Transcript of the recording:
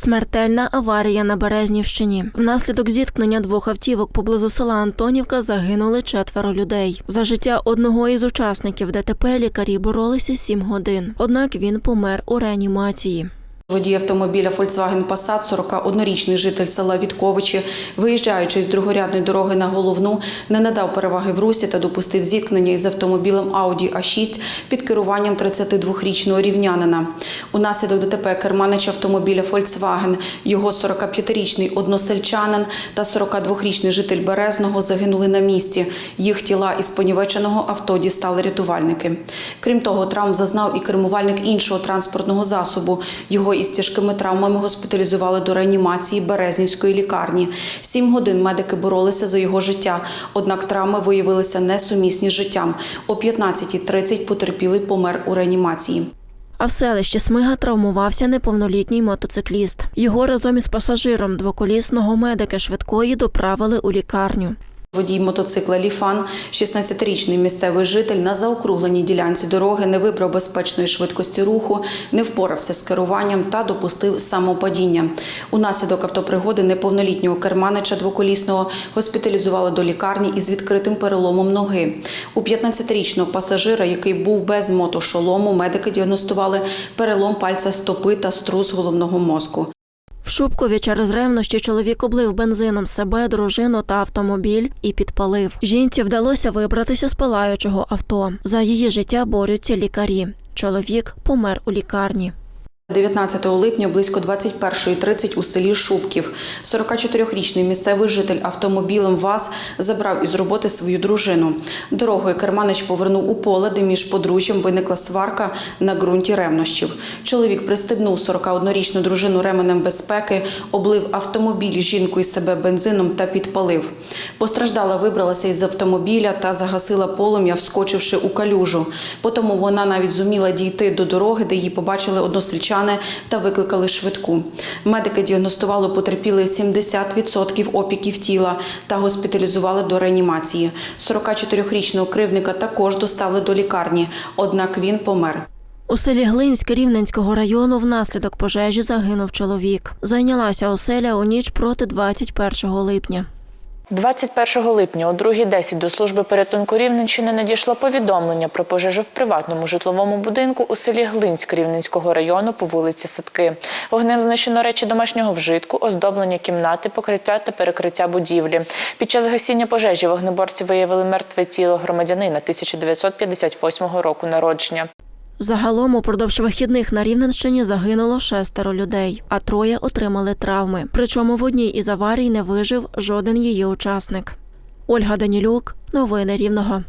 Смертельна аварія на Березнівщині. Внаслідок зіткнення двох автівок поблизу села Антонівка загинули четверо людей. За життя одного із учасників ДТП лікарі боролися сім годин. Однак він помер у реанімації. Водій автомобіля Volkswagen Passat, 41-річний житель села Вітковичі, виїжджаючи з другорядної дороги на головну, не надав переваги в русі та допустив зіткнення із автомобілем Audi A6 під керуванням 32-річного рівнянина. Унаслідок ДТП керманич автомобіля Volkswagen, його 45-річний односельчанин та 42-річний житель Березного загинули на місці. Їх тіла із понівеченого авто дістали рятувальники. Крім того, травм зазнав і кермувальник іншого транспортного засобу. Його із тяжкими травмами госпіталізували до реанімації Березнівської лікарні. Сім годин медики боролися за його життя, однак травми виявилися несумісні з життям. О 15.30 потерпілий помер у реанімації. А в селищі Смига травмувався неповнолітній мотоцикліст. Його разом із пасажиром двоколісного медики швидкої доправили у лікарню. Водій мотоцикла Ліфан, 16-річний місцевий житель, на заокругленій ділянці дороги не вибрав безпечної швидкості руху, не впорався з керуванням та допустив самопадіння. Унаслідок автопригоди неповнолітнього керманича двоколісного госпіталізували до лікарні із відкритим переломом ноги. У 15-річного пасажира, який був без мотошолому, медики діагностували перелом пальця стопи та струс головного мозку. Шубкові через ревнощі чоловік облив бензином себе, дружину та автомобіль і підпалив. Жінці вдалося вибратися з палаючого авто. За її життя борються лікарі. Чоловік помер у лікарні. 19 липня близько 21.30 у селі Шубків 44-річний місцевий житель автомобілем ВАЗ забрав із роботи свою дружину. Дорогою керманич повернув у поле, де між подружжям виникла сварка на ґрунті ревнощів. Чоловік пристебнув 41-річну дружину ременем безпеки, облив автомобіль жінку і себе бензином та підпалив. Постраждала вибралася із автомобіля та загасила полум'я, вскочивши у калюжу. Потім вона навіть зуміла дійти до дороги, де її побачили односельчани та викликали швидку. Медики діагностували потерпіли 70% опіків тіла та госпіталізували до реанімації. 44-річного кривника також доставили до лікарні, однак він помер. У селі Глинськ Рівненського району внаслідок пожежі загинув чоловік. Зайнялася оселя у ніч проти 21 липня. 21 липня о 2.10 до служби порятунку Рівненщини надійшло повідомлення про пожежу в приватному житловому будинку у селі Глинськ Рівненського району по вулиці Садки. Вогнем знищено речі домашнього вжитку, оздоблення кімнати, покриття та перекриття будівлі. Під час гасіння пожежі вогнеборці виявили мертве тіло громадянина 1958 року народження. Загалом упродовж вихідних на Рівненщині загинуло шестеро людей, а троє отримали травми. Причому в одній із аварій не вижив жоден її учасник. Ольга Данілюк, новини Рівного.